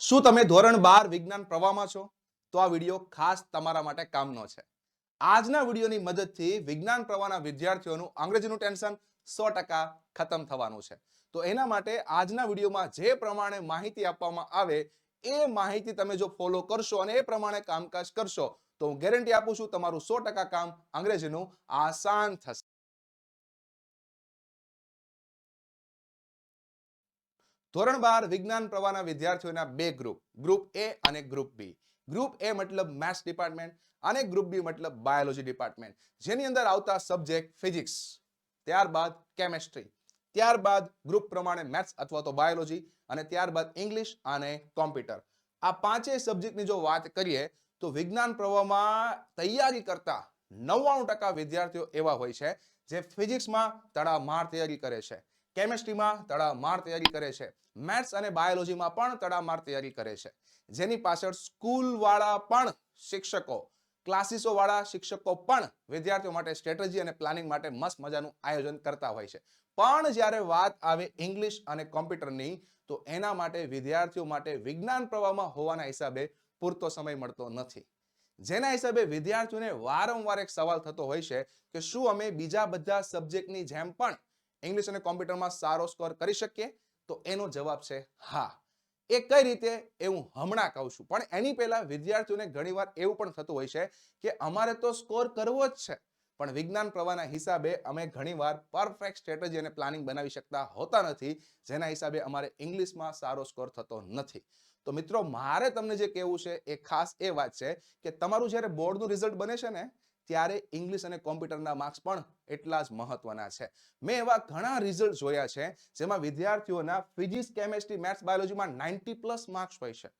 શું તમે ધોરણ બાર વિજ્ઞાન પ્રવાહમાં છો? તો આ વીડિયો ખાસ તમારા માટે કામનો છે. આજના વિડીયોની મદદથી વિજ્ઞાન પ્રવાહના વિદ્યાર્થીઓનું અંગ્રેજીનું ટેન્શન સો ટકા ખતમ થવાનું છે. તો એના માટે આજના વિડીયોમાં જે પ્રમાણે માહિતી આપવામાં આવે, એ માહિતી તમે જો ફોલો કરશો અને એ પ્રમાણે કામકાજ કરશો, તો હું ગેરંટી આપું છું તમારું સો ટકા કામ અંગ્રેજીનું આસાન થશે. ધોરણ બાર વિજ્ઞાન પ્રવાહના વિદ્યાર્થીઓના બે ગ્રુપ ગ્રુપ એ અને ગ્રુપ બી ગ્રુપ એ મતલબ મેથ્સ ડિપાર્ટમેન્ટ અને ગ્રુપ બી મતલબ બાયોલોજી ડિપાર્ટમેન્ટ જેની અંદર આવતા સબ્જેક્ટ ફિઝિક્સ ત્યારબાદ કેમેસ્ટ્રી ત્યારબાદ ગ્રુપ પ્રમાણે મેથ્સ અથવા તો બાયોલોજી અને ત્યારબાદ ઇંગ્લિશ અને કોમ્પ્યુટર આ પાંચેય સબ્જેક્ટની જો વાત કરીએ, તો વિજ્ઞાન પ્રવાહમાં તૈયારી કરતા નવ્વાણું ટકા વિદ્યાર્થીઓ એવા હોય છે, જે ફિઝિક્સમાં તડામાર તૈયારી કરે છે. કેમેસ્ટ્રીમાં તડામાર તૈયારી કરે છે. મેથ્સ અને બાયોલોજીમાં પણ તડામાર તૈયારી કરે છે. જેની પાછળ સ્કૂલવાળા પણ શિક્ષકો, ક્લાસીસોવાળા શિક્ષકો પણ વિદ્યાર્થીઓ માટે સ્ટ્રેટેજી અને પ્લાનિંગ માટે મસ્ત મજાનું આયોજન કરતા હોય છે. પણ જ્યારે વાત આવે ઇંગ્લિશ અને કોમ્પ્યુટરની, તો એના માટે વિદ્યાર્થીઓ માટે વિજ્ઞાન પ્રવાહમાં હોવાના હિસાબે પૂરતો સમય મળતો નથી. જેના હિસાબે વિદ્યાર્થીઓને વારંવાર એક સવાલ થતો હોય છે કે શું અમે બીજા બધા સબ્જેક્ટની જેમ પણ ઇંગ્લિશ અને કોમ્પ્યુટરમાં સારો સ્કોર કરી શકીએ, તો એનો જવાબ છે હા. એ કઈ રીતે? એ હું હમણાં કહું છું. પણ એની પહેલા વિદ્યાર્થીઓને ઘણીવાર એવું પણ થતું હોય છે કે અમારે તો સ્કોર કરવો જ છે. પણ વિજ્ઞાન પ્રવાહના હિસાબે અમે ઘણીવાર પરફેક્ટ સ્ટ્રેટેજી અને પ્લાનિંગ બનાવી શકતા હોતા નથી, જેના હિસાબે અમારે ઇંગ્લિશમાં સારો સ્કોર થતો નથી. તો મિત્રો, મારે તમને જે કહેવું છે એ ખાસ એ વાત છે કે તમારું જ્યારે બોર્ડનું રિઝલ્ટ બને છે ને ત્યારે ઇંગ્લિશ અને કોમ્પ્યુટરના માર્ક્સ પણ એટલા જ મહત્વના છે. મેં એવા ઘણા રિઝલ્ટ જોયા છે, જેમાં વિદ્યાર્થીઓના ફિઝિક્સ કેમેસ્ટ્રી મેથ્સ બાયોલોજીમાં નાઇન્ટી પ્લસ માર્ક્સ હોય છે.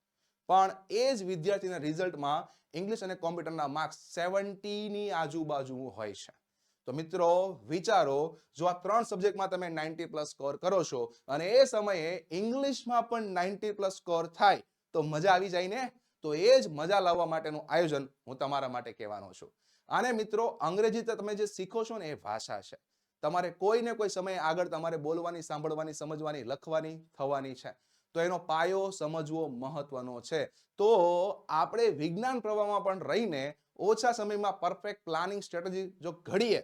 પણ એ જ વિદ્યાર્થીના રિઝલ્ટમાં ઇંગ્લિશ અને કોમ્પ્યુટરના માર્ક્સ સેવન્ટીની આજુબાજુ હોય છે. તો મિત્રો, વિચારો, જો આ ત્રણ સબ્જેક્ટમાં તમે નાઇન્ટી પ્લસ સ્કોર કરો છો અને એ સમયે ઇંગ્લિશમાં પણ નાઇન્ટી પ્લસ સ્કોર થાય, તો મજા આવી જાય ને? તો એ જ મજા લાવવા માટેનું આયોજન હું તમારા માટે કહેવાનો છું. અને મિત્રો અંગ્રેજી તો તમે જે શીખો છો ને એ ભાષા છે. તમારે કોઈ ને કોઈ સમયે આગળ તમારે બોલવાની, સાંભળવાની, સમજવાની, લખવાની થવાની છે. તો એનો પાયો સમજવો મહત્વનો છે. તો આપણે વિજ્ઞાન પ્રવાહમાં પણ રહીને ઓછા સમયમાં પરફેક્ટ પ્લાનિંગ સ્ટ્રેટેજી જો ઘડીએ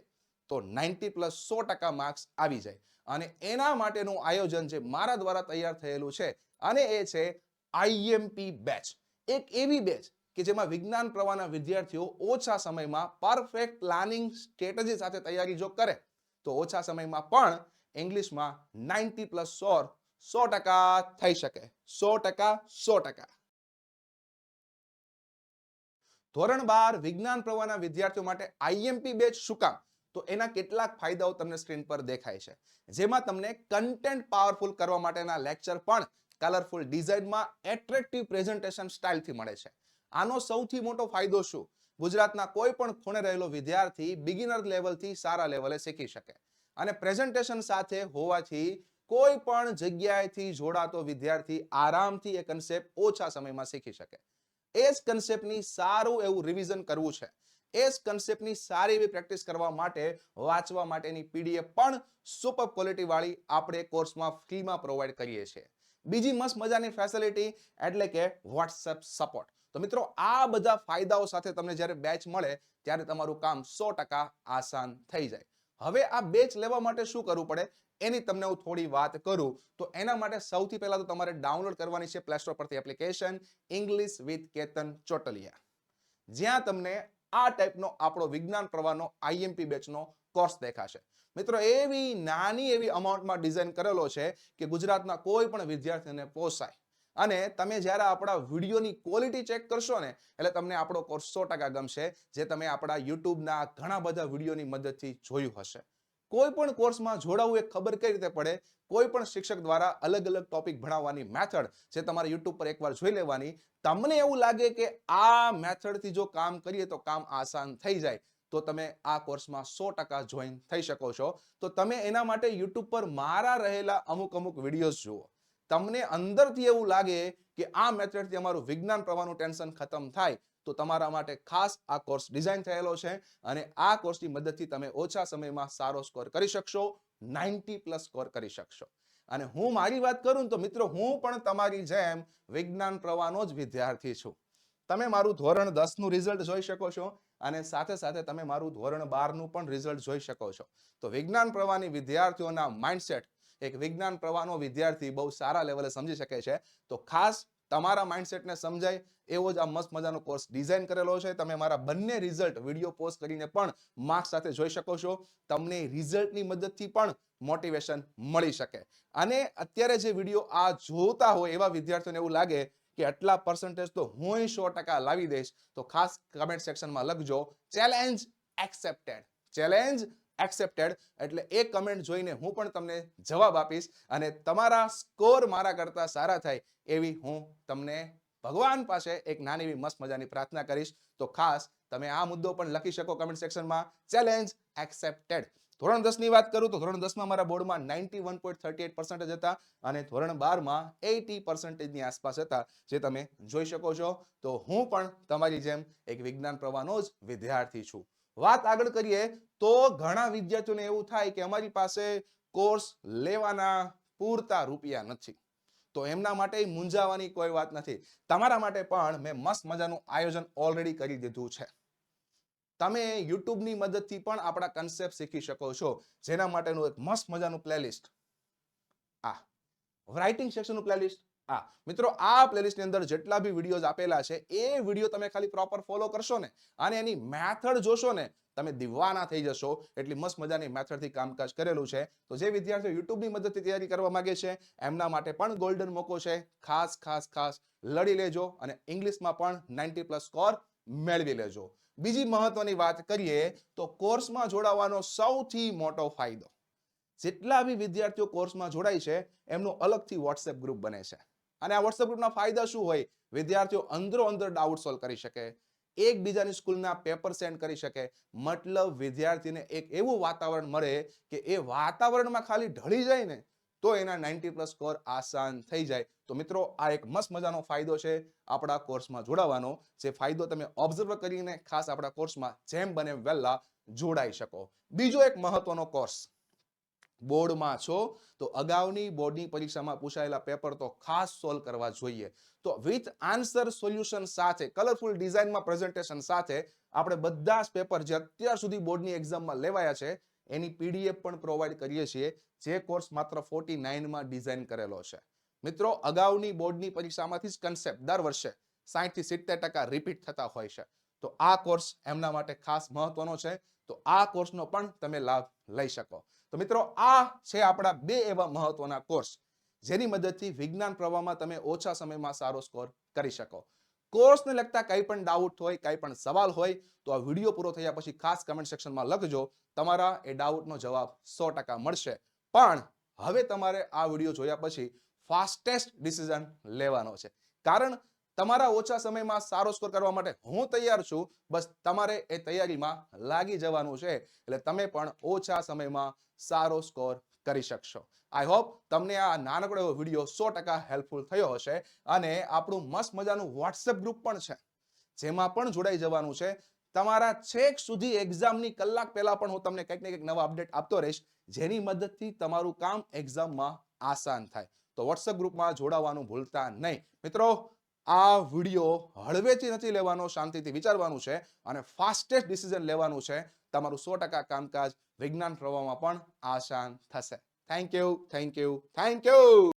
તો નાઇન્ટી પ્લસ સો ટકા માર્ક્સ આવી જાય. અને એના માટેનું આયોજન જે મારા દ્વારા તૈયાર થયેલું છે અને એ છે આઈએમપી બેચ એક એવી બેચ કે જેમાં વિજ્ઞાન પ્રવાહના વિદ્યાર્થીઓ ઓછા સમયમાં પરફેક્ટ પ્લાનિંગ સ્ટ્રેટેજી સાથે તૈયારી જો કરે, તો ઓછા સમયમાં પણ ઇંગ્લિશમાં નાઇન્ટી પ્લસ સોર સો ટકા થઈ શકે. સો ટકા સો ટકા. ધોરણ બાર વિજ્ઞાન પ્રવાહના વિદ્યાર્થીઓ માટે આઈએમપી બેચ શું કામ? તો એના કેટલાક ફાયદાઓ તમને સ્ક્રીન પર દેખાય છે. જેમાં તમને કન્ટેન્ટ પાવરફુલ કરવા માટેના લેક્ચર પણ કલરફુલ ડિઝાઇનમાં એટ્રેક્ટિવ પ્રેઝન્ટેશન સ્ટાઇલથી મળે છે. આનો સૌથી મોટો ફાયદો શું? ગુજરાતના કોઈ પણ ખૂણે રહેલો વિદ્યાર્થી બિગિનર લેવલથી સારા લેવલે શીખી શકે. અને પ્રેઝન્ટેશન સાથે હોવાથી કોઈ પણ જગ્યાએથી જોડાતો વિદ્યાર્થી આરામથી એ કન્સેપ્ટ ઓછા સમયમાં શીખી શકે. એ જ કન્સેપ્ટની સારું એવું રિવિઝન કરવું છે. એ જ કન્સેપ્ટની સારી એવી પ્રેક્ટિસ કરવા માટે વાંચવા માટેની પીડીએફ પણ સુપર ક્વોલિટીવાળી આપણે કોર્સમાં ફ્રીમાં પ્રોવાઈડ કરીએ છીએ. બીજી મસ્ત મજાની ફેસિલિટી એટલે કે વોટ્સએપ સપોર્ટ તો મિત્રો, આ બધા ફાયદાઓ સાથે તમને જ્યારે બેચ મળે, ત્યારે તમારું કામ સો ટકા આસાન થઈ જાય. હવે આ બેચ લેવા માટે શું કરવું પડે? એની તમને હું થોડી વાત કરું. તો એના માટે સૌથી પહેલા તો તમારે ડાઉનલોડ કરવાની છે પ્લે સ્ટોર પરથી application English with Ketan Chotaliya. જ્યાં તમને આ ટાઈપનો આપણો વિજ્ઞાન પ્રવાહનો આઈએમપી બેચનો કોર્સ દેખાશે. મિત્રો, એવી નાની એવી અમાઉન્ટમાં ડિઝાઇન કરેલો છે કે ગુજરાતના કોઈ પણ વિદ્યાર્થીને પોસાય. અને તમે જ્યારે આપણા વિડીયોની ક્વોલિટી ચેક કરશો ને, એટલે તમને આપણો કોર્સ સો ટકા ગમશે, જે તમે આપણા યુટ્યુબના ઘણા બધા વિડીયોની મદદથી જોયું હશે. કોઈ પણ કોર્સમાં જોડાવું એ ખબર કઈ રીતે પડે? કોઈ પણ શિક્ષક દ્વારા અલગ અલગ ટોપિક ભણાવવાની મેથડ જે તમારે યુટ્યુબ પર એકવાર જોઈ લેવાની, તમને એવું લાગે કે આ મેથડથી જો કામ કરીએ તો કામ આસાન થઈ જાય, તો તમે આ કોર્સમાં સો ટકા જોઈન થઈ શકો છો. તો તમે એના માટે યુટ્યુબ પર મારા રહેલા અમુક અમુક વિડીયોઝ જુઓ. તમને અંદરથી એવું લાગે કે આ મેથડથી અમારું વિજ્ઞાન પ્રવાહનું ટેન્શન ખતમ થાય, તો તમારા માટે ખાસ આ કોર્સ ડિઝાઇન થયેલો છે અને આ કોર્સની મદદથી તમે ઓછા સમયમાં સારો સ્કોર કરી શકશો, નાઇન્ટી પ્લસ સ્કોર કરી શકશો. અને હું મારી વાત કરું તો મિત્રો હું પણ તમારી જેમ વિજ્ઞાન પ્રવાહનો જ વિદ્યાર્થી છું. તમે મારું ધોરણ દસનું રિઝલ્ટ જોઈ શકો છો અને સાથે સાથે તમે મારું ધોરણ બારનું પણ રિઝલ્ટ જોઈ શકો છો. તો વિજ્ઞાન પ્રવાહની વિદ્યાર્થીઓના માઇન્ડસેટ એક વિજ્ઞાન પ્રવાહનો વિદ્યાર્થી બહુ સારા લેવલે સમજી શકે છે. તો ખાસ તમારા માઇન્ડસેટને સમજાય, એવો જ આ મસ્ત મજાનો કોર્સ ડિઝાઇન કરેલો છે. તમે મારા બંને રિઝલ્ટ વીડિયો પોસ્ટ કરીને પણ માર્ક્સ સાથે જોઈ શકો છો. તમને રિઝલ્ટની મદદથી પણ મોટિવેશન મળી શકે. અને અત્યારે જે વીડિયો આ જોતા હોય એવા વિદ્યાર્થીઓને એવું લાગે કે આટલા પર્સન્ટેજ તો હું સો ટકા લાવી દઈશ. તો ખાસ કમેન્ટ સેક્શનમાં લખજો. ચેલેન્જ એક્સેપ્ટેડ ચેલેન્જ એક્સેપ્ટેડ એટલે એ કમેન્ટ જોઈને હું પણ તમને જવાબ આપીશ અને તમારા સ્કોર મારા કરતા સારા થાય એવી હું તમને ભગવાન પાસે એક નાની એવી મસ્ત મજાની પ્રાર્થના કરીશ. તો ખાસ તમે આ મુદ્દો પણ લખી શકો કમેન્ટ સેક્શનમાં ચેલેન્જ એક્સેપ્ટેડ ધોરણ દસની વાત કરું તો ધોરણ દસમાં મારા બોર્ડમાં ninety one point thirty eight percentage હતા અને ધોરણ બારમાં એટી પર્સન્ટેજની આસપાસ હતા, જે તમે જોઈ શકો છો. તો હું પણ તમારી જેમ એક વિજ્ઞાન પ્રવાહનો જ વિદ્યાર્થી છું. વાત આગળ કરીએ, તો ઘણા વિદ્યાર્થીઓને એવું થાય કે અમારી પાસે કોર્સ લેવાના પૂરતા રૂપિયા નથી. તો એમના માટે મૂંઝાવાની કોઈ વાત નથી. તમારા માટે પણ મેં મસ્ત મજાનું આયોજન ઓલરેડી કરી દીધું છે. તમે યુટ્યુબની મદદથી પણ આપણા કન્સેપ્ટ શીખી શકો છો. જેના માટેનું એક મસ્ત મજાનું પ્લેલિસ્ટ આ રાઇટિંગ સેક્શનનું પ્લેલિસ્ટ આ મિત્રો, આ પ્લેલિસ્ટની અંદર જેટલા બી વિડીયોઝ આપેલા છે, એ વીડિયો તમે ખાલી પ્રોપર ફોલો કરશો ને, અને એની મેથડ જોશો ને, તમે દીવાના થઈ જશો. એટલી મસ્ત મજાની મેથડથી કામકાજ કરેલું છે. તો જે વિદ્યાર્થીઓ યુટ્યુબની મદદથી તૈયારી કરવા માંગે છે, એમના માટે પણ ગોલ્ડન મોકો છે. ખાસ ખાસ ખાસ લડી લેજો અને ઇંગ્લિશમાં પણ નાઇન્ટી પ્લસ સ્કોર મેળવી લેજો. બીજી મહત્વની વાત કરીએ, તો કોર્સમાં જોડાવાનો સૌથી મોટો ફાયદો. જેટલા બી વિદ્યાર્થીઓ કોર્સમાં જોડાય છે, એમનું અલગથી વોટ્સએપ ગ્રુપ બને છે. અને આ વોટ્સએપ ગ્રુપના ફાયદા શું હોય? વિદ્યાર્થીઓ અંદરો અંદર ડાઉટ સોલ્વ કરી શકે, એકબીજાની સ્કૂલના પેપર સેન્ડ કરી શકે. મતલબ વિદ્યાર્થીને એક એવું વાતાવરણ મળે કે એ વાતાવરણમાં ખાલી ઢળી જાય ને, તો એના નાઇન્ટી પ્લસ સ્કોર આસાન થઈ જાય. તો મિત્રો, આ એક મસ્ત મજાનો ફાયદો છે આપણા કોર્સમાં જોડાવાનો. જે ફાયદો તમે ઓબ્ઝર્વ કરીને ખાસ આપણા કોર્સમાં જેમ બને વહેલા જોડાઈ શકો. બીજો એક મહત્વનો કોર્સ બોર્ડમાં છો, તો અગાઉની બોર્ડની પરીક્ષામાં પૂછાયેલા પેપર તો ખાસ સોલ્વ કરવા જોઈએ. તો વિથ આન્સર સોલ્યુશન સાથે, કલરફુલ ડિઝાઇનમાં પ્રેઝન્ટેશન સાથે, આપણે બધા જ પેપર જે અત્યાર સુધી બોર્ડની એક્ઝામમાં લેવાયા છે, એની પીડીએફ પણ પ્રોવાઈડ કરીએ છીએ, જે કોર્સ માત્ર ફોર્ટી નાઇનમાં ડિઝાઇન કરેલો છે. મિત્રો, અગાઉની બોર્ડની પરીક્ષામાંથી જ કન્સેપ્ટ દર વર્ષે સાહીઠથી સિત્તેર ટકા રિપીટ થતા હોય છે. તો આ કોર્સ એમના માટે ખાસ મહત્વનો છે. તો આ કોર્સનો પણ તમે લાભ લઈ શકો. તો મિત્રો, આ છે આપણા બે એવા મહત્વના કોર્સ જેની મદદથી વિજ્ઞાન પ્રવાહમાં તમે ઓછા સમયમાં સારો સ્કોર કરી શકો. કોર્સને લગતા કંઈ પણ ડાઉટ હોય, કંઈ પણ સવાલ હોય, તો આ વીડિયો પૂરો થયા પછી ખાસ કમેન્ટ સેક્શનમાં લખજો. તમારા એ ડાઉટનો જવાબ સો ટકા મળશે. પણ હવે તમારે આ વીડિયો જોયા પછી ફાસ્ટેસ્ટ ડિસિઝન લેવાનો છે. કારણ તમારા ઓછા સમયમાં સારો સ્કોર કરવા માટે હું તૈયાર છું. બસ તમારે એ તૈયારીમાં લાગી જવાનું છે. એટલે તમે પણ ઓછા સમયમાં સારો સ્કોર કરી શકશો. આઈ હોપ તમને આ નાનકડો એવો વીડિયો સો ટકા હેલ્પફુલ થયો હશે અને આપણું મસ્ત મજાનું વોટ્સએપ ગ્રુપ પણ છે. જેમાં પણ જોડાઈ જવાનું છે. તમારા છેક સુધી એક્ઝામની કલાક પહેલા પણ હું તમને કંઈક ને કંઈક નવા અપડેટ આપતો રહીશ. જેની મદદથી તમારું કામ એક્ઝામમાં આસાન થાય. તો વોટ્સએપ ગ્રુપમાં જોડાવાનું ભૂલતા નહીં. મિત્રો આ વીડિયો હળવેથી નથી લેવાનો, શાંતિથી વિચારવાનું છે અને ફાસ્ટેસ્ટ ડિસિઝન લેવાનું છે. તમારું સો ટકા કામકાજ વિજ્ઞાન પ્રવાહમાં પણ આસાન થશે. Thank you thank you thank you